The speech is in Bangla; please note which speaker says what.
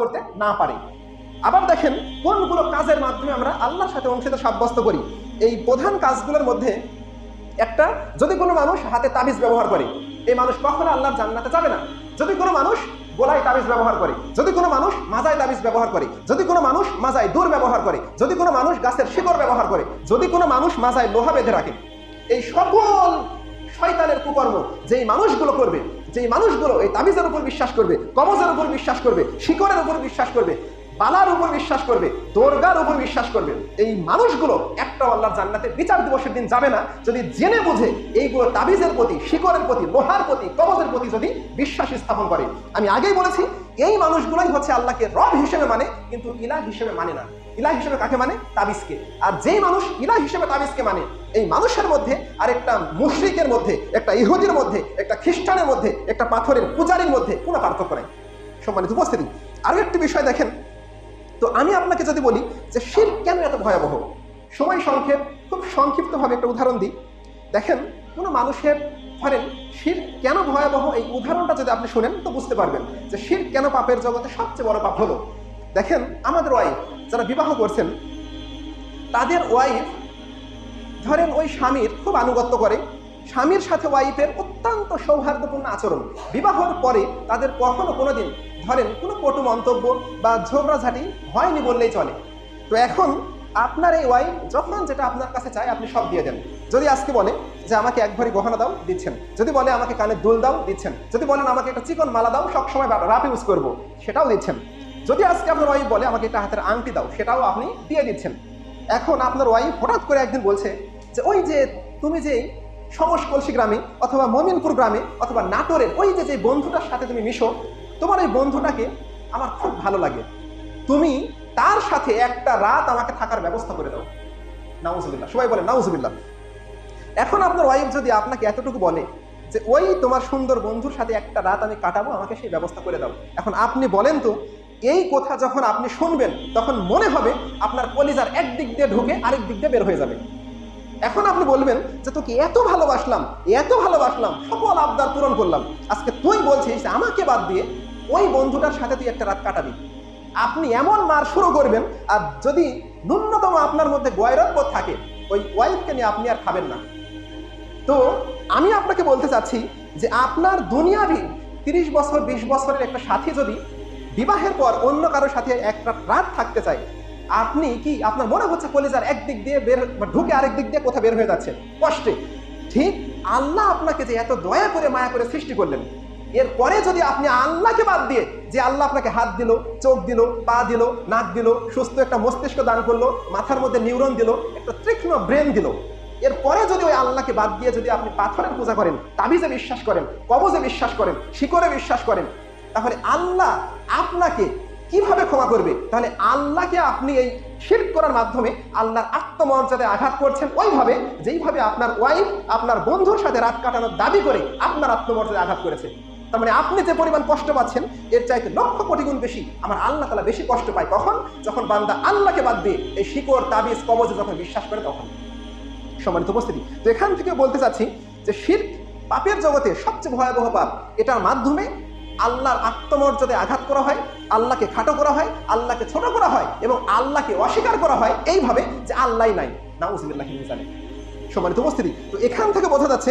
Speaker 1: করতে না পারে। আবার দেখেন, কোনগুলো কাজের মাধ্যমে আমরা আল্লাহর সাথে অংশীদার সাব্যস্ত করি? এই প্রধান কাজগুলোর মধ্যে একটা, যদি কোনো মানুষ হাতে তাবিজ ব্যবহার করে, এই মানুষ কখনো আল্লাহর জান্নাতে যাবে না। যদি কোনো মানুষ গোলায় তাবিজ ব্যবহার করে, যদি কোনো মানুষ মাজায় তাবিজ ব্যবহার করে, যদি কোনো মানুষ মাজায় দূর ব্যবহার করে, যদি কোনো মানুষ গাছের শিকড় ব্যবহার করে, যদি কোনো মানুষ মাজায় লোহা বেঁধে রাখে, এই সকল শয়তানের কুকর্ম যেই মানুষগুলো করবে যেই মানুষগুলো এই তাবিজের উপর বিশ্বাস করবে কবজের উপর বিশ্বাস করবে, শিকড়ের উপর বিশ্বাস করবে, বালার উপর বিশ্বাস করবে, দোরগার উপর বিশ্বাস করবে, এই মানুষগুলো একটা আল্লাহর জান্নাতে বিচার দিবসের দিন যাবে না। যদি জেনে বুঝে এইগুলো তাবিজের প্রতি, শিকড়ের প্রতি, লোহার প্রতি কবজের প্রতি যদি বিশ্বাস স্থাপন করে। আমি আগেই বলেছি এই মানুষগুলোই হচ্ছে আল্লাহকে রব হিসেবে মানে কিন্তু ইলা হিসেবে মানে না। ইলা হিসেবে কাকে মানে? তাবিজকে। আর যেই মানুষ ইলা হিসেবে তাবিজকে মানে এই মানুষের মধ্যে আর একটা মুশরিকের মধ্যে, একটা ইহুদির মধ্যে, একটা খ্রিস্টানের মধ্যে, একটা পাথরের পূজারীর মধ্যে কোনো পার্থক্য নাই। সম্মানিত উপস্থিতি। আরও একটি বিষয় দেখেন। তো আমি আপনাকে যদি বলি যে শিল্প কেন এত ভয়াবহ? সময় সংক্ষেপ, খুব সংক্ষিপ্তভাবে একটা উদাহরণ দিই। দেখেন, কোনো মানুষের, ধরেন, শির কেন ভয়াবহ? এই উদাহরণটা যদি আপনি শুনেন, তো বুঝতে পারবেন যে শির কেন পাপের জগতে সবচেয়ে বড় পাপ হলো। দেখেন, আমাদের ওয়াইফ যারা বিবাহ করছেন, তাদের ওয়াইফ ধরেন, ওই স্বামীর খুব আনুগত্য করে। স্বামীর সাথে ওয়াইফের অত্যন্ত সৌহার্দ্যপূর্ণ আচরণ। বিবাহর পরে তাদের কখনো কোনো দিন ধরেন, কোনো কটু মন্তব্য বা ঝগড়াঝাটি হয়নি বললেই চলে। তো এখন আপনার এই ওয়াইফ যখন যেটা আপনার কাছে চায় আপনি সব দিয়ে দেন। যদি আজকে বলে যে আমাকে এক ভরি গহনা দাও, দিচ্ছেন। যদি বলে আমাকে কানে দুল দাও, দিচ্ছেন। যদি বলেন আমাকে একটা চিকন মালা দাও সবসময় রাফ ইউজ করব, সেটাও দিচ্ছেন। যদি আজকে আপনার ওয়াইফ বলে আমাকে একটা হাতের আংটি দাও, সেটাও আপনি দিয়ে দিচ্ছেন। এখন আপনার ওয়াইফ হঠাৎ করে একদিন বলছে যে, ওই যে তুমি যে সমসকলসি গ্রামে অথবা মমিনপুর গ্রামে অথবা নাটোরের ওই যে যে বন্ধুটার সাথে তুমি মিশো, তোমার ওই বন্ধুটাকে আমার খুব ভালো লাগে। তুমি তার সাথে একটা রাত আমাকে থাকার ব্যবস্থা করে দাও। নাউজুবিল্লাহ। সবাই বলে নাউজুবিল্লাহ। এখন আপনার ওয়াইফ যদি আপনাকে এতটুকু বলে যে, ওই তোমার সুন্দর বন্ধুর সাথে একটা রাত আমি কাটাবো, আমাকে সেই ব্যবস্থা করে দাও। এখন আপনি বলেন তো, এই কথা যখন আপনি শুনবেন, তখন মনে হবে আপনার কলিজার এক দিক দিয়ে ঢুকে আরেক দিক দিয়ে বের হয়ে যাবে। এখন আপনি বলবেন যে, তোকে এত ভালোবাসলাম এত ভালোবাসলাম, সকল আবদার পূরণ করলাম। আজকে তুই বলছিস আমাকে বাদ দিয়ে ওই বন্ধুটার সাথে তুই একটা রাত কাটাবি। আপনি এমন মার শুরু করবেন, আর যদি ন্যূনতম আপনার মধ্যে গয়রতবোধ থাকে, ওই ওয়াইফকে নিয়ে আপনি আর খাবেন না। তো আমি আপনাকে বলতে চাচ্ছি যে আপনার দুনিয়াবি তিরিশ বছর, বিশ বছরের একটা সাথী যদি বিবাহের পর অন্য কারোর সাথে একটা রাত থাকতে চায়, আপনি কি আপনার মনে হচ্ছে কলেজার একদিক দিয়ে বের ঢুকে আরেক দিক দিয়ে কোথাও বের হয়ে যাচ্ছে? কষ্টে। ঠিক আল্লাহ আপনাকে যে এত দয়া করে, মায়া করে সৃষ্টি করলেন এরপরে যদি আপনি আল্লাহকে বাদ দিয়ে যে আল্লাহ আপনাকে হাত দিল, চোখ দিল, পা দিল, নাক দিল, সুস্থ একটা মস্তিষ্ক দান করল, মাথার মধ্যে নিউরন দিল, একটা তীক্ষ্ণ ব্রেন দিল, এরপরে যদি ওই আল্লাহকে বাদ দিয়ে যদি আপনি পাথরের পূজা করেন, তাবিজে বিশ্বাস করেন, কবজে বিশ্বাস করেন, শিকড়ে বিশ্বাস করেন, তাহলে আল্লাহ আপনাকে কীভাবে ক্ষমা করবে? তাহলে আল্লাহকে আপনি এই শির করার মাধ্যমে আল্লাহর আত্মমর্যাদায় আঘাত করছেন ওইভাবে, যেইভাবে আপনার ওয়াইফ আপনার বন্ধুর সাথে রাত কাটানোর দাবি করে আপনার আত্মমর্যাদায় আঘাত করেছে। তার মানে আপনি যে পরিমাণ কষ্ট পাচ্ছেন, এর চাইতে লক্ষ কোটি গুণ বেশি আমার আল্লাহ তালা বেশি কষ্ট পায় কখন? যখন বান্দা আল্লাহকে বাদ দিয়ে এই শিকড়, তাবিজ, কবজে যখন বিশ্বাস করে তখন। সম্মানিত উপস্থিতি, তো এখান থেকে বলতে চাচ্ছি যে শির পাপের জগতে সবচেয়ে ভয়াবহ পাপ, এটার মাধ্যমে আল্লাহর আত্মমর্যাদায় আঘাত করা হয়, আল্লাহকে খাটো করা হয়, আল্লাহকে ছোট করা হয় এবং আল্লাহকে অস্বীকার করা হয় এইভাবে যে আল্লাহ নাই। না উজবিল্লাহ সম্মানিত উপস্থিতি, তো এখান থেকে বোঝা যাচ্ছে